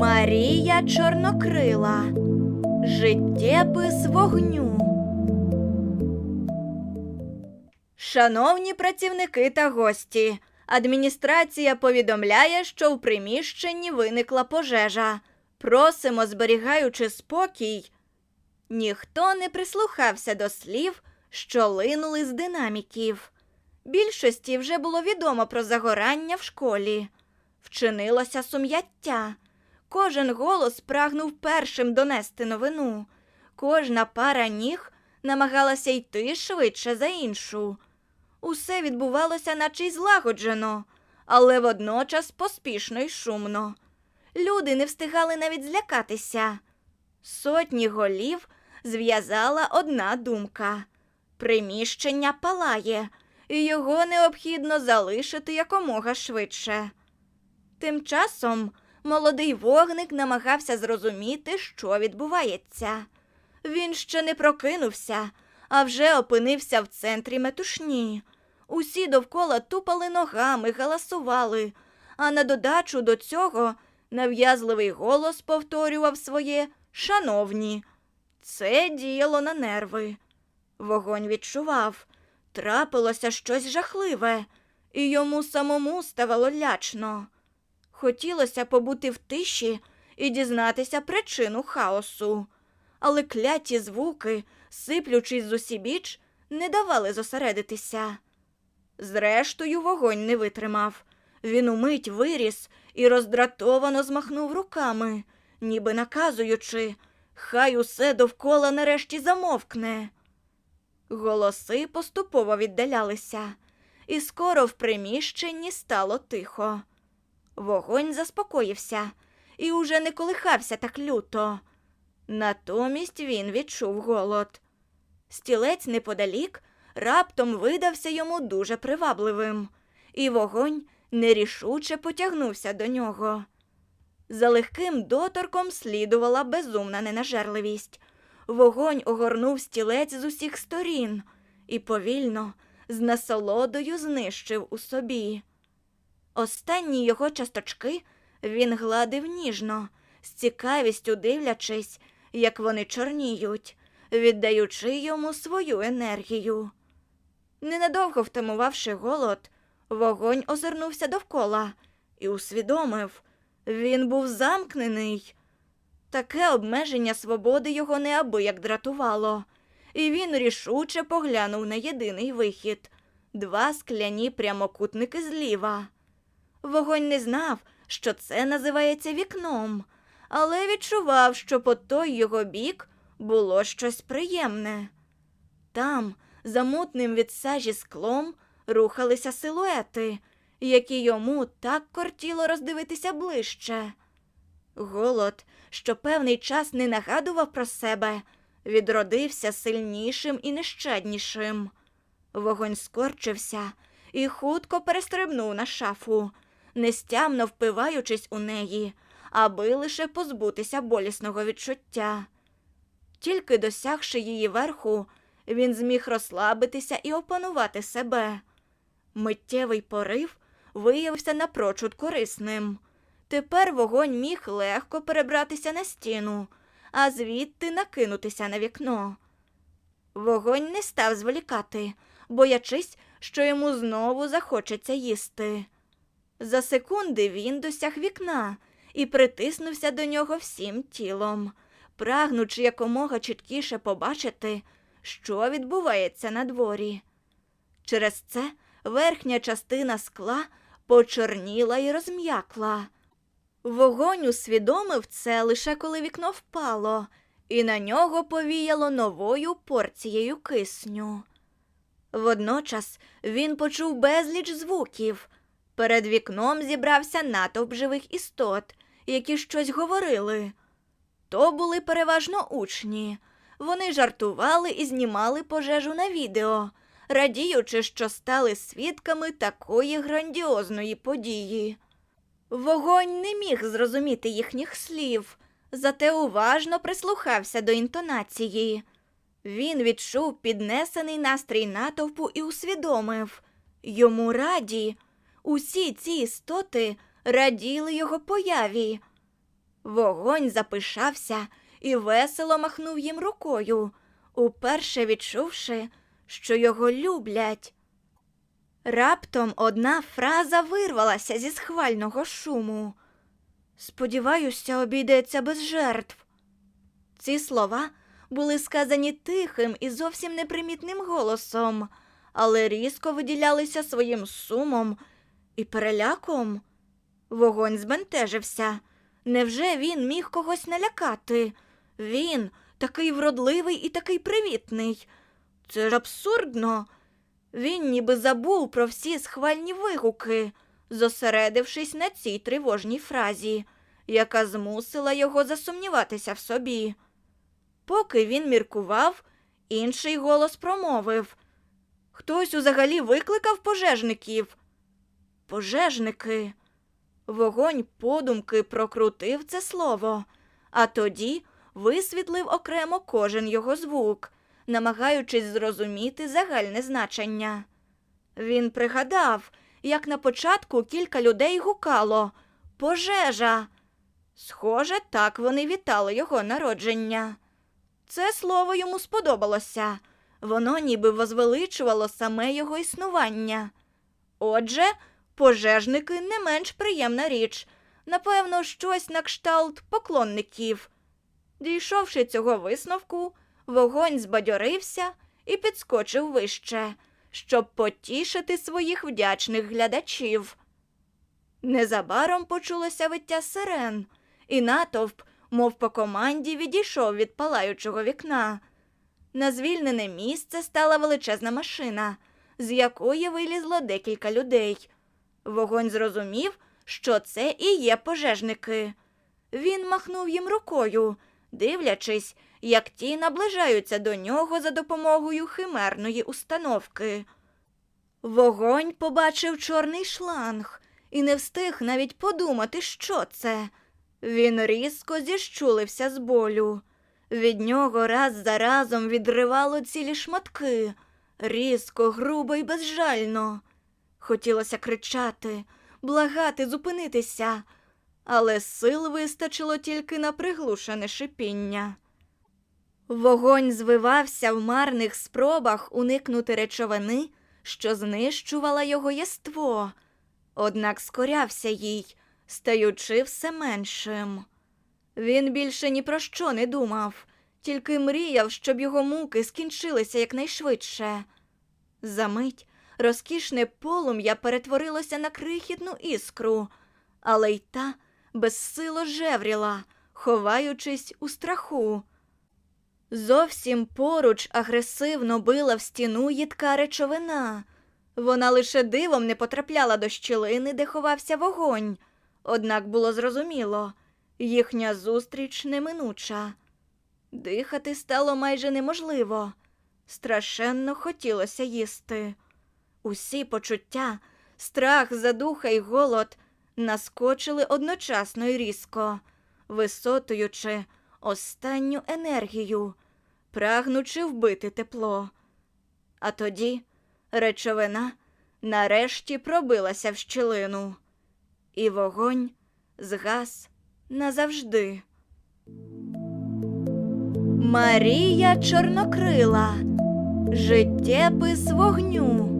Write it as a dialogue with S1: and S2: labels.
S1: Марія Чорнокрила. Життєпис вогню. Шановні працівники та гості, адміністрація повідомляє, що в приміщенні виникла пожежа. Просимо, зберігаючи спокій. Ніхто не прислухався до слів, що линули з динаміків. Більшості вже було відомо про загорання в школі. Вчинилося сум'яття. Кожен голос прагнув першим донести новину. Кожна пара ніг намагалася йти швидше за іншу. Усе відбувалося, наче й злагоджено, але водночас поспішно й шумно. Люди не встигали навіть злякатися. Сотні голів зв'язала одна думка приміщення палає, і його необхідно залишити якомога швидше. Тим часом молодий вогник намагався зрозуміти, що відбувається. Він ще не прокинувся, а вже опинився в центрі метушні. Усі довкола тупали ногами, галасували, а на додачу до цього нав'язливий голос повторював своє шановні. Це діяло на нерви. Вогонь відчував, трапилося щось жахливе, і йому самому ставало лячно. Хотілося побути в тиші і дізнатися причину хаосу, але кляті звуки, сиплючись з усібіч, не давали зосередитися. Зрештою, вогонь не витримав. Він умить виріс і роздратовано змахнув руками, ніби наказуючи, хай усе довкола нарешті замовкне. Голоси поступово віддалялися, і скоро в приміщенні стало тихо. Вогонь заспокоївся і уже не колихався так люто. Натомість він відчув голод. Стілець неподалік раптом видався йому дуже привабливим, і вогонь нерішуче потягнувся до нього. За легким доторком слідувала безумна ненажерливість. Вогонь огорнув стілець з усіх сторін і повільно, з насолодою знищив у собі. Останні його часточки він гладив ніжно, з цікавістю дивлячись, як вони чорніють, віддаючи йому свою енергію. Ненадовго втамувавши голод, вогонь озирнувся довкола і усвідомив, він був замкнений. Таке обмеження свободи його неабияк дратувало, і він рішуче поглянув на єдиний вихід два скляні прямокутники зліва. Вогонь не знав, що це називається вікном, але відчував, що по той його бік було щось приємне. Там, за мутним від сажі склом, рухалися силуети, які йому так кортіло роздивитися ближче. Голод, що певний час не нагадував про себе, відродився сильнішим і нещаднішим. Вогонь скорчився і хутко перестрибнув на шафу, нестямно впиваючись у неї, аби лише позбутися болісного відчуття. Тільки досягши її верху, він зміг розслабитися і опанувати себе. Миттєвий порив виявився напрочуд корисним. Тепер вогонь міг легко перебратися на стіну, а звідти накинутися на вікно. Вогонь не став зволікати, боячись, що йому знову захочеться їсти. За секунди він досяг вікна і притиснувся до нього всім тілом, прагнучи якомога чіткіше побачити, що відбувається на дворі. Через це верхня частина скла почорніла і розм'якла. Вогонь усвідомив це лише коли вікно впало, і на нього повіяло новою порцією кисню. Водночас він почув безліч звуків. Перед вікном зібрався натовп живих істот, які щось говорили. То були переважно учні. Вони жартували і знімали пожежу на відео, радіючи, що стали свідками такої грандіозної події. Вогонь не міг зрозуміти їхніх слів, зате уважно прислухався до інтонації. Він відчув піднесений настрій натовпу і усвідомив йому раді. Усі ці істоти раділи його появі. Вогонь запишався і весело махнув їм рукою, уперше відчувши, що його люблять. Раптом одна фраза вирвалася зі схвального шуму. Сподіваюся, обійдеться без жертв. Ці слова були сказані тихим і зовсім непримітним голосом, але різко виділялися своїм сумом і переляком. Вогонь збентежився. Невже він міг когось налякати? Він такий вродливий і такий привітний. Це ж абсурдно. Він ніби забув про всі схвальні вигуки, зосередившись на цій тривожній фразі, яка змусила його засумніватися в собі. Поки він міркував, інший голос промовив Хтось узагалі викликав пожежників. Пожежники. Вогонь подумки прокрутив це слово, а тоді висвітлив окремо кожен його звук, намагаючись зрозуміти загальне значення. Він пригадав, як на початку кілька людей гукало Пожежа. Схоже, так вони вітали його народження. Це слово йому сподобалося. Воно ніби возвеличувало саме його існування. Отже, пожежники не менш приємна річ. Напевно, щось на кшталт поклонників. Дійшовши цього висновку, вогонь збадьорився і підскочив вище, щоб потішити своїх вдячних глядачів. Незабаром почулося виття сирен, і натовп, мов по команді, відійшов від палаючого вікна. На звільнене місце стала величезна машина, з якої вилізло декілька людей. Вогонь зрозумів, що це і є пожежники. Він махнув їм рукою, дивлячись, як ті наближаються до нього за допомогою химерної установки. Вогонь побачив чорний шланг і не встиг навіть подумати, що це. Він різко зіщулився з болю. Від нього раз за разом відривало цілі шматки, різко, грубо й безжально. Хотілося кричати, благати, зупинитися, але сил вистачило тільки на приглушене шипіння. Вогонь звивався в марних спробах уникнути речовини, що знищувала його єство, однак скорявся їй, стаючи все меншим. Він більше ні про що не думав, тільки мріяв, щоб його муки скінчилися якнайшвидше. Замить розкішне полум'я перетворилося на крихітну іскру, але й та безсило жевріла, ховаючись у страху. Зовсім поруч агресивно била в стіну їдка речовина. Вона лише дивом не потрапляла до щілини, де ховався вогонь. Однак було зрозуміло, їхня зустріч неминуча. Дихати стало майже неможливо. Страшенно хотілося їсти. Усі почуття, страх, задуха й голод наскочили одночасно й різко, висотуючи останню енергію, прагнучи вбити тепло. А тоді речовина нарешті пробилася в щілину, і вогонь згас назавжди. Марія Чорнокрила. Життєпис вогню.